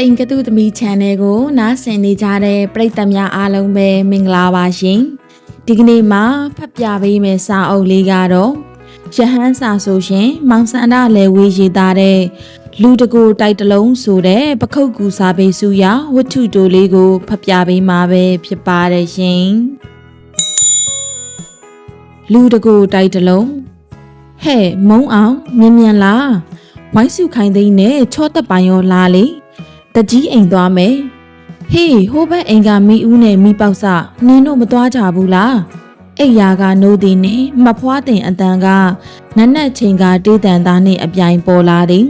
တိမ်ကတုသမီ channel ကိုနားဆင်နေကြတဲ့ပရိသတ်များအားလုံးပဲမင်္ဂလာပါရှင်ဒီကနေ့မှာဖတ်ပြပေးမယ့်စာအုပ်လေးကတော့ရဟန်းစာဆိုရှင် မောင်စန္ဒလည်းဝေးရေးသားတဲ့လူတကူတိုက်တလုံးဆိုတဲ့ပခုတ်ကူစာပေစုရဝတ္ထုတိုလေးကိုဖတ်ပြပေးမှာပဲဖြစ်ပါတယ်ရှင်လူတကူတိုက်တလုံးဟဲ့မုံအောင်မြင်မြန်လားဝိုင်းစုခိုင်သိန်းနဲ့ချော့တက်ပိုင်ရောလာလေ တကြီးအိမ်သွားမယ်ဟေးဟိုဘက်အိမ်ကမိဦးနဲ့မိပေါက်စနင်းတို့မသွားကြဘူးလားအိယာကနိုးသည်နှင့်မဖွားတင်အတန်ကနက်နက်ချိန်ကတေးတန်သားနှင့်အပြိုင်ပေါ်လာသည်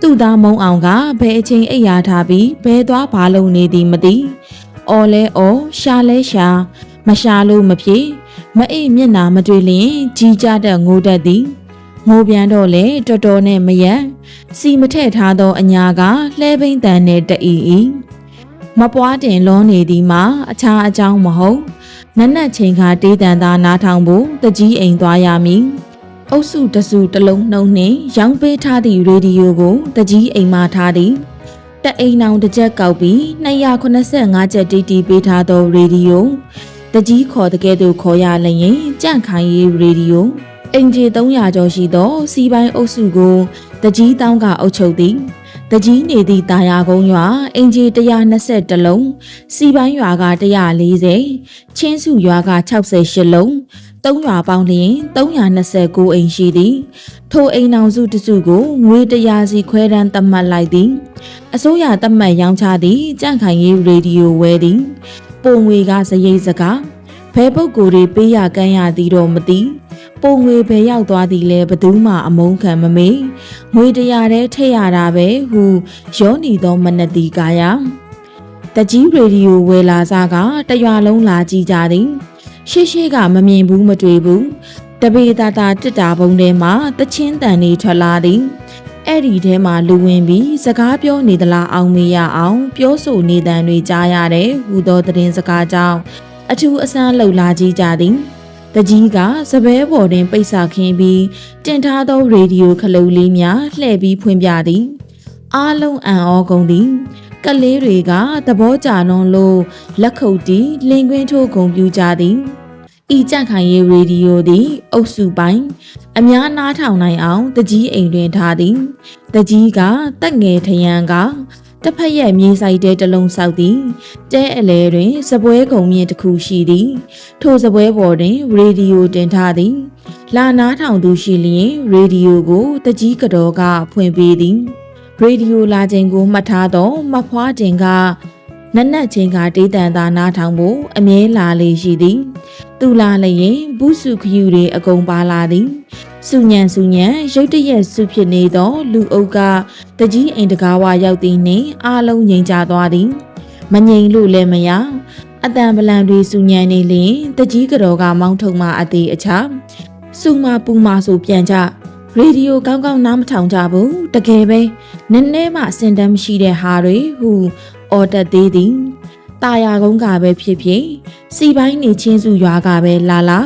သူ့သားမုံအောင်ကဘယ်အချိန်အိယာထားပြီးဘဲသွားဘာလုံနေသည်မသိအော်လဲအော်ရှာလဲရှာမရှာလို့မဖြစ်မအိပ်မျက်နာမတွေ့လျင်ကြီးကြတဲ့ငိုတတ်သည်ငိုပြန်တော့လေတော်တော်နဲ့မရက် စီမထည့်ထားသောအညာကလှဲပိန်တန်နဲ့တအီအီမပွားတင်လွန်နေသည်မှာအခြားအကြောင်းမဟုတ်နက်နက်ချိန်ခါတေးတန်သားနားထောင်ဖို့တကြီးအိမ်သွားရမည်အုပ်စုတစုတစ်လုံးနှုံနှင့်ရောင်းပေးထားသည့်ရေဒီယိုကိုတကြီးအိမ်မှထားသည်တအိမ်အောင်တစ်ချက်ကောက်ပြီး285ချက်တီးတီးပေးထားသောရေဒီယိုတကြီးခေါ်တဲ့ကဲ့သို့ခေါ်ရလျင်ကြန့်ခိုင်ရေးရေဒီယိုအင်ဂျီ300ကျော်ရှိသောစီပိုင်းအုပ်စုကို တကြီးတောင်းကအုပ်ချုပ်သည်တကြီးနေသည့်တာယာကုန်းရွာအင်ဂျီ120လုံးစီပိုင်းရွာက140ချင်းစုရွာက68လုံးသုံးရွာပေါင်းလျင်329အိမ်ရှိသည် ထိုအိမ်အောင်စုတစုကိုငွေ100စီခွဲတန်းသတ်မှတ်လိုက်သည်အစိုးရသတ်မှတ်ရောင်းချသည့်ကြန့်ခိုင်ရေးရေဒီယိုဝဲသည်ပုံငွေကစရိတ်စကားဘဲပုတ်ကိုယ်တွေပေးရကမ်းရသည်တော့မသိ ပုံငွေဘယ်ရောက်သွားသည်လဲဘသူမှအမုန်းခံမမေငွေတရားတည်းထည့်ရတာပဲဟုရောနေသောမနတိကာယတကြီးရေဒီယိုဝယ်လာစားကတရွာလုံးလာကြည့်ကြသည်ရှေ့ရှေ့ကမမြင်ဘူးမတွေ့ဘူးတပေတာတာတစ်တာပုံထဲမှာတချင်းတန်နေထွက်လာသည်အဲ့ဒီထဲမှာလူဝင်ပြီးစကားပြောနေသလားအောင်မေးရအောင် ပြောဆိုနေတန်တွေကြားရတယ်ဟူသောသတင်းစကားကြောင့်အထူးအဆန်းလှုပ်လာကြည့်ကြသည် တကြီးကစပဲပေါ်တွင်ပိတ်စာခင်းပြီးတင်ထားသောရေဒီယိုခလုတ်လေးများလှည့်ပြီးဖွင့်ပြသည်အားလုံးအံ့ဩကုန်သည်ကလေးတွေကသဘောကျလွန်လို့လက်ခုပ်တီးလင်ကွင်းထိုးဂုံပြူကြသည်ဤကြန့်ခိုင်ရေးရေဒီယိုသည် အုပ်စုပိုင်းအများနားထောင်နိုင်အောင်တကြီးအိမ်တွင်ထားသည်တကြီးကတက်ငယ်ထရန်က တစ်ဖက်ရဲ့မြေဆိုင်တဲတစ်လုံးဆောက်သည်တဲအလဲတွင်စပွဲကုံမြင့်တစ်ခုရှိသည်ထိုစပွဲပေါ်တွင်ရေဒီယိုတင်ထားသည်လာနားထောင်သူရှိလျင်ရေဒီယိုကိုတကြီးကတော်ကဖွင့်ပေးသည်ရေဒီယိုလာချိန်ကိုမှတ်ထားသောမဖွားတင်က နက်နက်ချင်းကတေးတန်သာနားထောင်ဖို့အမြဲလာလေရှိသည်သူလာလျင်ဘူးစုခယူတွေအကုန်ပါလာသည်စုညံစုညံရုတ်တရက်စုဖြစ်နေသော လူအုပ်ကတကြီးအိမ်တကားဝရောက်သည်နှင့်အားလုံးငြိမ်ကြသွားသည်မငြိမ်လို့လည်းမရအတန်ပလန်တွေစုညံနေလျင်တကြီးကတော်ကမောင်းထုံမှအသေးအချာစုမပူမဆိုပြန်ကြရေဒီယိုကောင်းကောင်းနားမထောင်ကြဘူးတကယ်ပဲနည်းနည်းမှအစင်တမ်းမရှိတဲ့ဟာတွေဟူ အော်တက်သေးသည်တာယာကုန်းကပဲဖြစ်ဖြစ်စီပိုင်းနေချင်းစုရွာကပဲလာလာ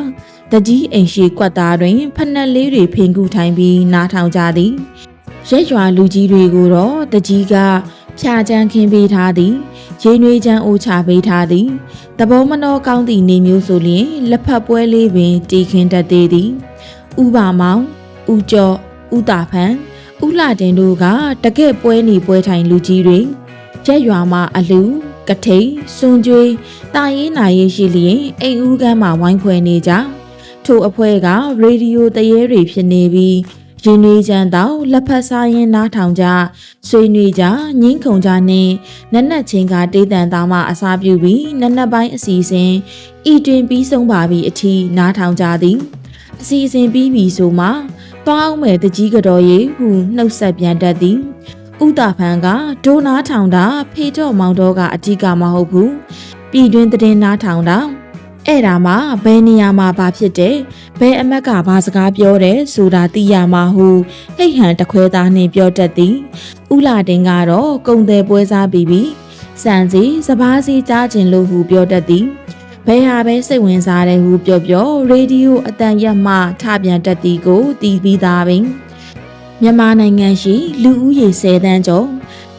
တကြီးအိမ်ရှိကွက်သားတွင်ဖက်နှက်လေးတွေဖင်ကူထိုင်ပြီးနားထောင်ကြသည်ရက်ရွာလူကြီးတွေကိုတော့တကြီးကဖြာချမ်းခင်းပေးထားသည်ရေနွေးချမ်းအိုးချပေးထားသည်တဘောမနောကောင်းသည့်နေမျိုးဆိုလျင်လက်ဖက်ပွဲလေးပင်တီခင်းတတ်သေးသည်ဥပါမောင်ဥကျော်ဥတာဖန်ဥလာတင်တို့ကတကယ့်ပွဲနေပွဲထိုင်လူကြီးတွေ ရက်ရွာမှာအလူကထိန်စွန်ကျွေးတာရေးနာရေးရှိလျင်အိမ်ဦးကမ်းမှာဝိုင်းခွဲနေကြထိုအဖွဲကရေဒီယိုတရေတွေဖြစ်နေပြီးရင်နွေးချမ်းတော့လက်ဖက်စားရင်နားထောင်ကြဆွေးနွေးကြငင်းခုန်ကြနှင့်နက်နက်ချင်းကတေးတန်သားမှအစားပြုပြီးနက်နက်ပိုင်းအစီအစဉ်ဤတွင်ပြီးဆုံးပါပြီအထိနားထောင်ကြသည်အစီအစဉ်ပြီးပြီဆိုမှသွားအောင်မဲ့တကြီးကတော်ရေဟုနှုတ်ဆက်ပြန်တတ်သည် ဥတာဖန်ကဒိုနာထောင်တာဖေတော့မောင်တော့ကအတိကမဟုတ်ဘူးပြည်တွင်းတည်နားထောင်တာအဲ့ဒါမှဘယ်နေရာမှာဘာဖြစ်တယ်ဘယ်အမက်ကဘာစကားပြောတယ်ဆိုတာသိရမှာဟုဟိတ်ဟန်တခွဲသားနှင့်ပြောတတ်သည်ဥလာတင်ကတော့ကုံတယ်ပွဲစားပြီးပြီးစံစီစပားစီကြားကျင်လို့ဟုပြောတတ်သည်ဘယ်ဟာပဲစိတ်ဝင်စားတယ်ဟုပြောပြောရေဒီယိုအတန်ရက်မှထပြန်တတ်သည်ကိုသိပြီးသားပင် မြန်မာနိုင်ငံရှိလူဦးရေ10တန်းကျော်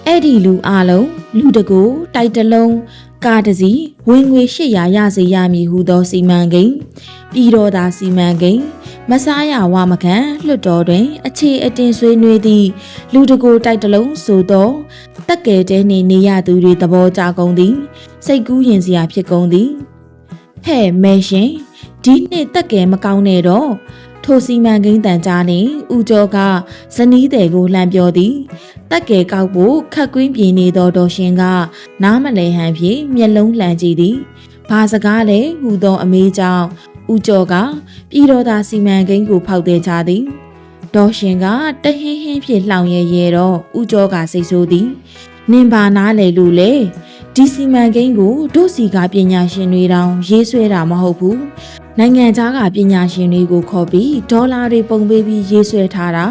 အဲ့ဒီလူအလုံးလူတကူတိုက်တလုံးကားတစ်စီးဝင်ငွေ800ရစေရမည်ဟုသောစီမံကိန်းပြည်တော်သာစီမံကိန်းမစားရဝမခံလွတ်တော်တွင် အခြေအတင်ဆွေးနွေးသည့်လူတကူတိုက်တလုံးဆိုသောတက်ကဲတဲနှင့်နေရသူတွေသဘောကြကုန်သည် စိတ်ကူးရင်စရာဖြစ်ကုန်သည်ဟဲ့မဲရှင်ဒီနှစ်တက်ကဲမကောင်းနဲ့တော့ ထိုစီမံကိန်းတန်ကြားနှင့်ဦးကျော်ကဇနီးတဲ့ကိုလှမ်းပြောသည်တက်ကဲကောက်ဖို့ခက်ကွင်းပြင်းနေသောတော်ရှင်က နားမလဲဟန်ဖြင့်မျက်လုံးလှန်ကြည့်သည်ဘာစကားလဲဟူသောအမေးကြောင့်ဦးကျော်ကပြည်တော်သာစီမံကိန်းကိုဖောက်တဲ့ချသည်ဒေါ်ရှင်ကတဟင်းဟင်းဖြင့်လှောင်ရဲရဲတော့ဦးကျော်ကစိတ်ဆိုးသည်နင်ပါနားလေလို့လေဒီစီမံကိန်းကိုတို့စီကပညာရှင်တွေတောင်ရေးဆွဲတာမဟုတ်ဘူး နိုင်ငံခြားကပညာရှင်တွေကိုခေါ်ပြီးဒေါ်လာတွေပုံပေးပြီးရေးဆွဲထားတာ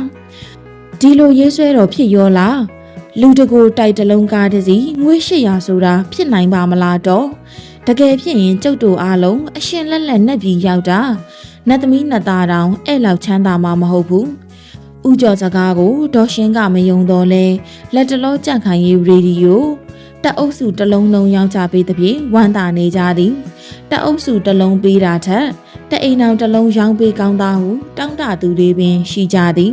ဒီလိုရေးဆွဲတော့ဖြစ်ရောလားလူတကိုတိုက်တလုံးကားတစ်စီးငွေ800ဆိုတာဖြစ်နိုင်ပါမလားတော့တကယ်ဖြစ်ရင်ကျုပ်တို့အားလုံးအရှင်လက်လက်နဲ့ပြီးရောက်တာနတ်သမီးနှစ်သားတောင်အဲ့လောက်ချမ်းသာမှာမဟုတ်ဘူးဥကြော်စကားကိုဒေါ်ရှင်ကမယုံတော့လဲလက်တလောကြန့်ခိုင်ရေးရေဒီယို တက်အုပ်စုတစ်လုံးလုံးရောင်းချပေးသဖြင့်ဝမ်းသာနေကြသည်တက်အုပ်စုတစ်လုံးပေးတာထက်တအိမ်အောင်တစ်လုံးရောင်းပေးကောင်းသားဟုတောင်းတသူတွေပင်ရှိကြသည်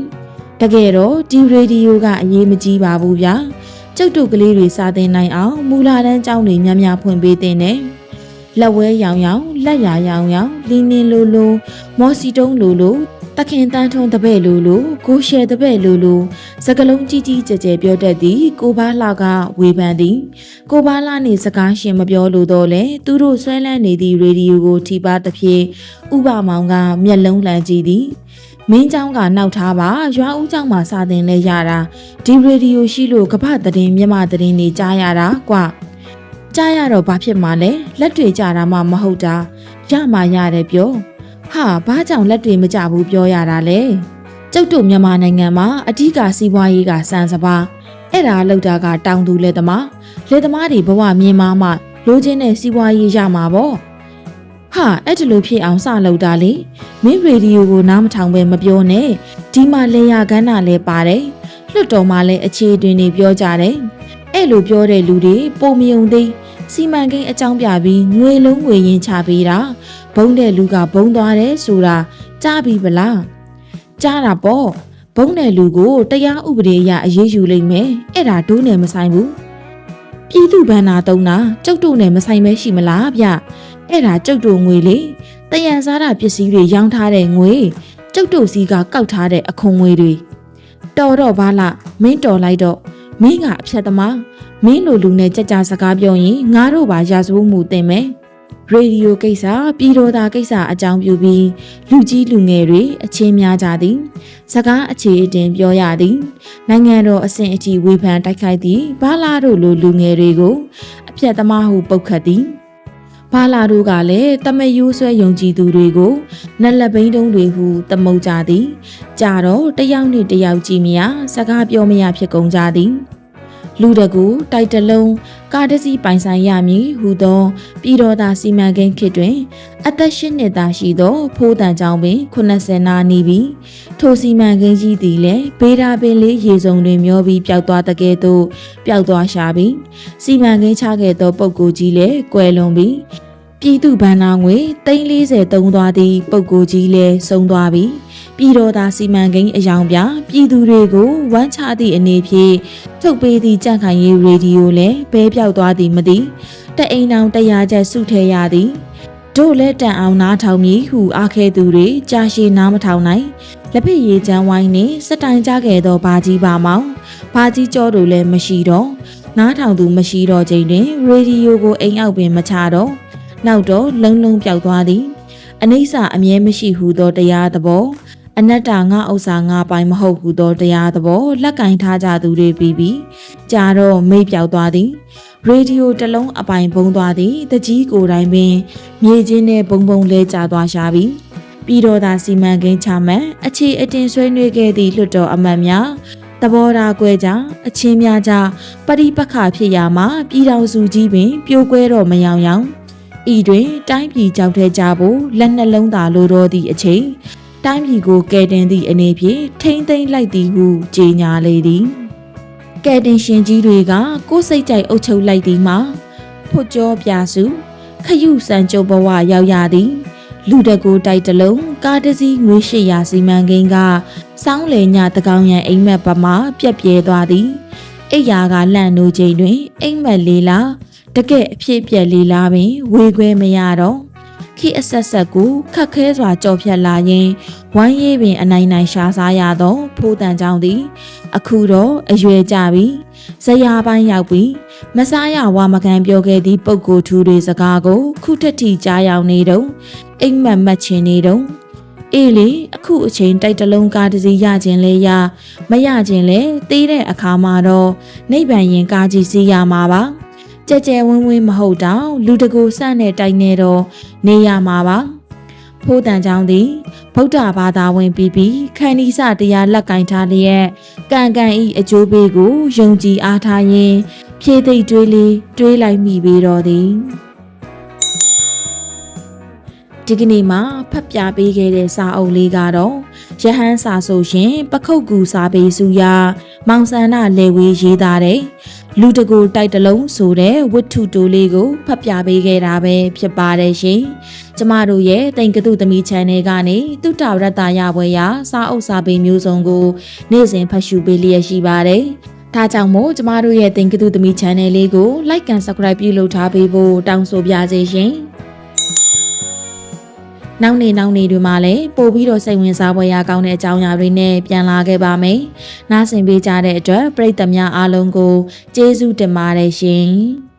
တကယ်တော့ဒီရေဒီယိုကအရေးမကြီးပါဘူးဗျာကျုပ်တို့ကလေးတွေစာသင်နိုင်အောင်မူလာတန်းကျောင်းတွေများများဖွင့်ပေးတဲ့နဲ့ လက်ဝဲရောင်ရောင်လက်ရရောင်ရောင်လင်းလင်းလိုလိုမော်စီတုံးလိုလိုတခင်တန်းထုံးတပဲ့လိုလိုကိုရှယ်တပဲ့လိုလိုစကလုံးကြီးကြီးကျယ်ကျယ်ပြောတတ်သည်ကိုဘာလှကဝေဖန်သည်ကိုဘာလှနှင့်စကားရှင်မပြောလို့တော့လေသူတို့ဆွဲလန်းနေသည့်ရေဒီယိုကိုထိပါသဖြင့်ဥပမောင်ကမျက်လုံးလှမ်းကြည့်သည်မင်းเจ้าကနောက်ထားပါရွာဦးเจ้าမှာစာသင်လဲရတာဒီရေဒီယိုရှိလို့ကပ္ပသတင်းမြမသတင်းတွေကြားရတာကွာ ကြားရတော့ဘာဖြစ်မှာလဲလက်တွေကြတာမှမဟုတ်တာရမှရတယ်ပြောဟာဘာကြောင့်လက်တွေမကြဘူးပြောရတာလဲကျုပ်တို့မြန်မာနိုင်ငံမှာအဓိကစီးပွားရေးကစံစပါအဲ့ဒါလောက်တာကတောင်သူလက်သမားလက်သမားတွေဘဝမြင်မာမှလိုချင်တဲ့စီးပွားရေးရမှာပေါ့ဟာအဲ့ဒီလိုဖြစ်အောင်စလုပ်တာလေမင်းရေဒီယိုကိုနားမထောင်ပဲမပြောနဲ့ဒီမှာလေယာကန်းတာလည်းပါတယ်လွတ်တော်မှာလည်းအခြေတွင်နေပြောကြတယ် အဲ့လိုပြောတဲ့လူတွေပုံမယုံသေးစီမံကိန်းအကြောင်းပြပြီးငွေလုံးငွေရင်းချပေးတာဘုံတဲ့လူကဘုံသွားတယ်ဆိုတာကြားပြီဗလားကြားတာပေါ့ဘုံတဲ့လူကိုတရားဥပဒေအရအရေးယူလိမ့်မယ်အဲ့ဒါဒိုးနဲ့မဆိုင်ဘူးပြည်သူဗန္နာတုံးတာကျုပ်တို့နဲ့မဆိုင်မဲရှိမလားဗျအဲ့ဒါကျုပ်တို့ငွေလေတယံစားတာပစ္စည်းတွေရောင်းထားတဲ့ငွေကျုပ်တို့စီကကောက်ထားတဲ့အခွန်ငွေတွေတော်တော့ဘာလားမင်းတော်လိုက်တော့ မင်းကအဖြတ်သမားမင်းလိုလူနဲ့ကြကြစကားပြောရင်ငါတို့ပါရာဇဝမှုတင်မယ်ရေဒီယိုကိစ္စပြည်တော်သားကိစ္စအကြောင်းပြုပြီးလူကြီးလူငယ်တွေအချင်းများကြသည် စကားအခြေအတင်ပြောရသည် နိုင်ငံတော်အဆင့်အထိဝေဖန်တိုက်ခိုက်သည်ဘာလာတို့လိုလူငယ်တွေကိုအပြတ်သမားဟုပုတ်ခတ်သည် ဘာလာတို့ကလည်းတမယိုးဆွဲယုံကြည်သူတွေကိုနက်လက်ဘိန်းတုံးတွေဟုသမုတ်ကြသည်ကြတော့တယောက်နဲ့တယောက်ကြည့်မရစကားပြောမရဖြစ်ကုန်ကြသည် လူတကူတိုက်တလုံးကားတစီပိုင်ဆိုင်ရမည်ဟူသောပြည်တော်သားစီမံကိန်းခေတ်တွင် အသက်၈နှစ်သာရှိသော ဖိုးတန်ကြောင်ပင်80နာနီပြီးထိုစီမံကိန်းကြီးသည်လည်းဘေးဒါပင်လေးရေစုံတွင် မျောပြီးပျောက်သွားတဲ့ကဲ့သို့ပျောက်သွားရှာပြီးစီမံကိန်းချခဲ့သောပုဂ္ဂိုလ်ကြီးလည်းကွယ်လွန်ပြီးပြည်သူဗန္နာငွေ340သုံးသွားသည့်ပုဂ္ဂိုလ်ကြီးလည်းဆုံးသွားပြီး ပြည်တော်သားစီမံကိန်းအယောင်ပြပြည်သူတွေကိုဝမ်းချသည့်အနေဖြင့်ထုတ်ပေးသည့်ကြန့်ခိုင်ရေးရေဒီယိုလည်းဘဲပြောက်သွားသည်မသိတအိမ်အောင်တရားချက်စုထဲရသည်တို့လည်းတန်အောင်နားထောင်မည်ဟုအားခဲသူတွေကြာရှည်နားမထောင်နိုင်လက်ဖက်ရည်ချမ်းဝိုင်းနှင့်စတိုင်ကြခဲ့သောဘာကြီးပါမောင်ဘာကြီးကျော်တို့လည်းမရှိတော့နားထောင်သူမရှိတော့ချိန်တွင်ရေဒီယိုကိုအိမ်အောက်ပင်မချတော့နောက်တော့လုံလုံပြောက်သွားသည်အနိစ္စအမြဲမရှိဟုသောတရားသဘော အနတ္တငါဥစ္စာငါပိုင်မဟုတ်ဟုသောတရားသဘောလက်ကင်ထားကြသူတွေပြီးပြီးကြာတော့မိတ်ပြောက်သွားသည်ရေဒီယိုတစ်လုံးအပိုင်ပုံသွားသည်တကြီးကိုယ်တိုင်ပင်မြေချင်းနဲ့ဘုံဘုံလဲကျသွားရှာပြီပြီးတော့သာစီမံကိန်းချမှန်အခြေအတင်ဆွေးနွေးခဲ့သည့်လွှတ်တော်အမတ်များသဘောထားကွဲကြအချင်းများကြပရိပခဖြစ်ရာမှာပြည်တော်စုကြီးပင်ပြိုကွဲတော့မယောင်ယောင်ဤတွင်တိုင်းပြည်ကြောက်ထဲကြဖို့လက်နှလုံးသာလိုတော့သည့်အချိန် တိုင်းပြည်ကိုကယ်တင်သည့်အနေဖြင့်ထိမ့်သိမ့်လိုက်သည်ဟုကြေညာလေသည်ကဲတင်ရှင်ကြီးတွေကကိုယ်စိတ်ကြိုက်အုပ်ချုပ်လိုက်သည်မှာဖွတ်ကြောပြစုခရုစံကြုံဘဝရောက်ရသည် လူတကူတိုက်တလုံးကားတစ်စီးငွေ800စီမံကိန်းကစောင်းလေညတကောင်ရန်အိမ်မက်ပမာပြက်ပြဲသွားသည်အိယာကလန့်နိုးချိန်တွင် အိမ်မက်လေးလားတကယ့်အဖြစ်ပြက်လေးလားပင်ဝေခွဲမရတော့ ခိအဆက်ဆက်ကိုခက်ခဲစွာကြော်ဖြတ်လာရင်ဝမ်းရေးပင်အနိုင်နိုင်ရှားစားရသောဖိုးတန်ကြောင့်သည် အခုတော့အရွယ်ကြပြီဇရာပိုင်းရောက်ပြီမစားရဝါမကန်ပြောခဲ့သည့်ပုံကိုယ်ထူတွေစကားကို ခုထက်ထိကြားရောက်နေတော့အိမ်မက်မက်ချင်နေတော့အေးလေအခုအချိန်တိုက်တလုံးကားတစ်စီးရခြင်းလဲရမရခြင်းလဲတေးတဲ့အခါမှာတော့နိဗ္ဗာန်ရင်ကားကြီးစီးရမှာပါ ကြဲကြဲဝင်းဝင်းမဟုတ်တော့လူတကူစတဲ့တိုက်နေတော့နေရမှာပါဖိုးတန်ချောင်းသည်ဗုဒ္ဓဘာသာဝင်ပြီးပြီးခန္ဒီစတရားလက်ကင်ထားလျက်ကံကံဤအကျိုးပေးကိုယုံကြည်အားထားရင်းဖြည့်သိပ်တွေးလေးတွေးလိုက်မိပေတော်သည်ဒီကနေ့မှာဖတ်ပြပေးခဲ့တဲ့စာအုပ်လေးကတော့ရဟန်းစာဆိုရှင် ပခုတ်ကူစာပေစုရာမောင်ဆန္ဒလေဝေးရေးသားတဲ့ လူတကူတိုက်တလုံးဆိုတဲ့ဝတ္ထုတိုးလေးကိုဖတ်ပြပေးခဲ့တာပဲဖြစ်ပါတယ်ရှင်။ကျမတို့ရဲ့တိမ်ကတုသမီ channel ကနေတုတ္တရတ္တရပွဲရာစာအုပ်စာပေမျိုးစုံကိုနေ့စဉ်ဖတ်ရှုပေးလျက်ရှိပါတယ်။ဒါကြောင့်မို့ကျမတို့ရဲ့တင်ကတုသမီ channel လေးကို like and subscribe ပြုလုပ်ထားပေးဖို့တောင်းဆိုပါရစေရှင်။ နောက်နေနောက်နေတွေမှာလည်းပို့ပြီးတော့စိတ်ဝင်စားဖွယ်ရာကောင်းတဲ့အကြောင်းအရာတွေနဲ့ပြန်လာခဲ့ပါမယ်။နားဆင်ပေးကြတဲ့အတွက်ပရိသတ်များအားလုံးကိုကျေးဇူးတင်ပါတယ်ရှင်။